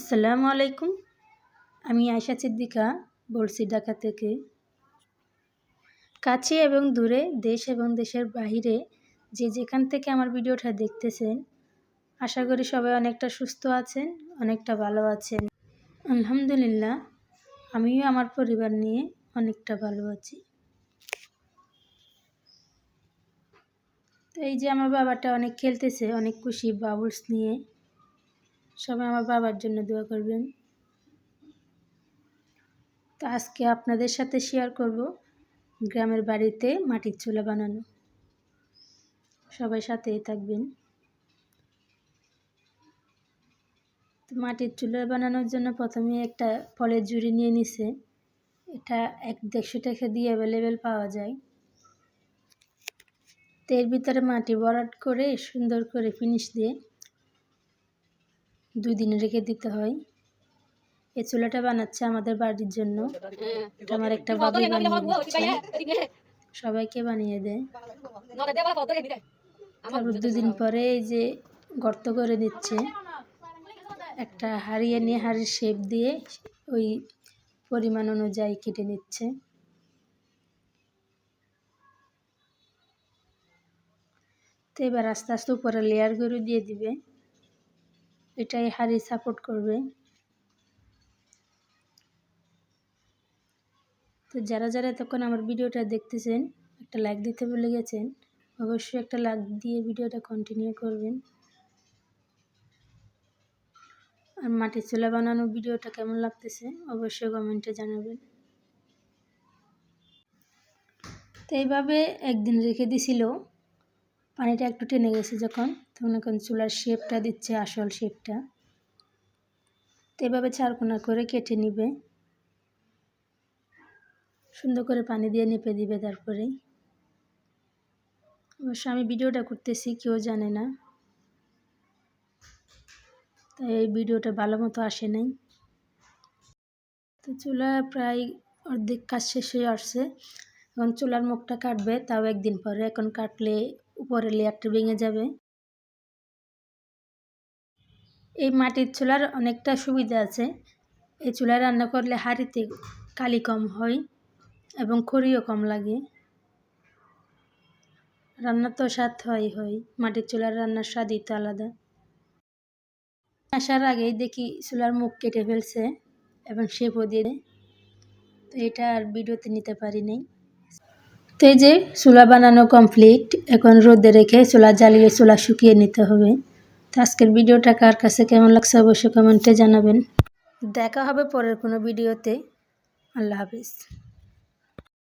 আসসালামু আলাইকুম। আমি আয়শা সিদ্দিকা বলছি ঢাকা থেকে। কাছে এবং দূরে, দেশ এবং দেশের বাহিরে যে যেখান থেকে আমার ভিডিওটা দেখতেছেন, আশা করি সবাই অনেকটা সুস্থ আছেন, অনেকটা ভালো আছেন। আলহামদুলিল্লাহ, আমিও আমার পরিবার নিয়ে অনেকটা ভালো আছি। তো এই যে আমার বাবাটা অনেক খেলতেছে, অনেক খুশি বাবুলস নিয়ে। সবাই আমার বাবার জন্য দোয়া করবেন। তো আজকে আপনাদের সাথে শেয়ার করব গ্রামের বাড়িতে মাটির চুলা বানানো। সবাই সাথেই থাকবেন। মাটির চুলা বানানোর জন্য প্রথমে একটা ফলের জুড়ি নিয়ে নিছে। এটা এক দেড়শো টাকা দিয়ে অ্যাভেলেবেল পাওয়া যায়। তো এর ভিতরে মাটি বরাট করে সুন্দর করে ফিনিশ দিয়ে দুই দিন রেখে দিতে হয়। এই চুলাটা বানাচ্ছে আমাদের বাড়ির জন্য। আমার একটা বাবু বানিয়ে সবাইকে বানিয়ে দেয় তারপর দুদিন পরে এই যে গর্ত করে দিচ্ছে। একটা হাড়িয়ে নিয়ে হাড়ির শেপ দিয়ে ওই পরিমাণ অনুযায়ী কেটে নিচ্ছে। তো এবার আস্তে আস্তে উপরে লেয়ার করে দিয়ে দিবে। এটাই হাড়ি সাপোর্ট করবে। তো যারা যারা তখন আমার ভিডিওটা দেখতেছেন, একটা লাইক দিতে ভুলে গেছেন, অবশ্যই একটা লাইক দিয়ে ভিডিওটা কন্টিনিউ করবেন। আর মাটির চুলা বানানো ভিডিওটা কেমন লাগতেছে, অবশ্যই কমেন্টে জানাবেন। তো এইভাবে একদিন রেখে দিছিল। পানিটা একটু টেনে গেছে যখন তখন এখন চুলার শেপটা দিচ্ছে, আসল শেপটা তো এভাবে চারকোনা করে কেটে নিবে। সুন্দর করে পানি দিয়ে নেপে দিবে তারপরে। অবশ্য আমি ভিডিওটা করতেছি, কেউ জানে না। তাই এই ভিডিওটা ভালো মতো আসে নাই। তো চুলা প্রায় অর্ধেক কাজ শেষ হয়ে আসছে। এখন চুলার মুখটা কাটবে, তাও একদিন পরে। এখন কাটলে উপরে লেয়ারটা ভেঙে যাবে। এই মাটির চুলার অনেকটা সুবিধা আছে। এই চুলায় রান্না করলে হাঁড়িতে কালি কম হয় এবং খড়িও কম লাগে। রান্নার তো স্বাদ হয় হয় মাটির চুলার রান্নার স্বাদই তো আলাদা। আসার আগেই দেখি চুলার মুখ কেটে ফেলছে এবং শেপও দিয়ে তো এটা আর ভিডিওতে নিতে পারি নাই। তো এই যে চুলা বানানো কমপ্লিট এখন রোদে রেখে চুলা জ্বালিয়ে চুলা শুকিয়ে নিতে হবে। তো আজকের ভিডিওটা কার কাছে কেমন লাগছে অবশ্যই কমেন্টে জানাবেন। দেখা হবে পরের কোনো ভিডিওতে। আল্লাহ হাফিজ।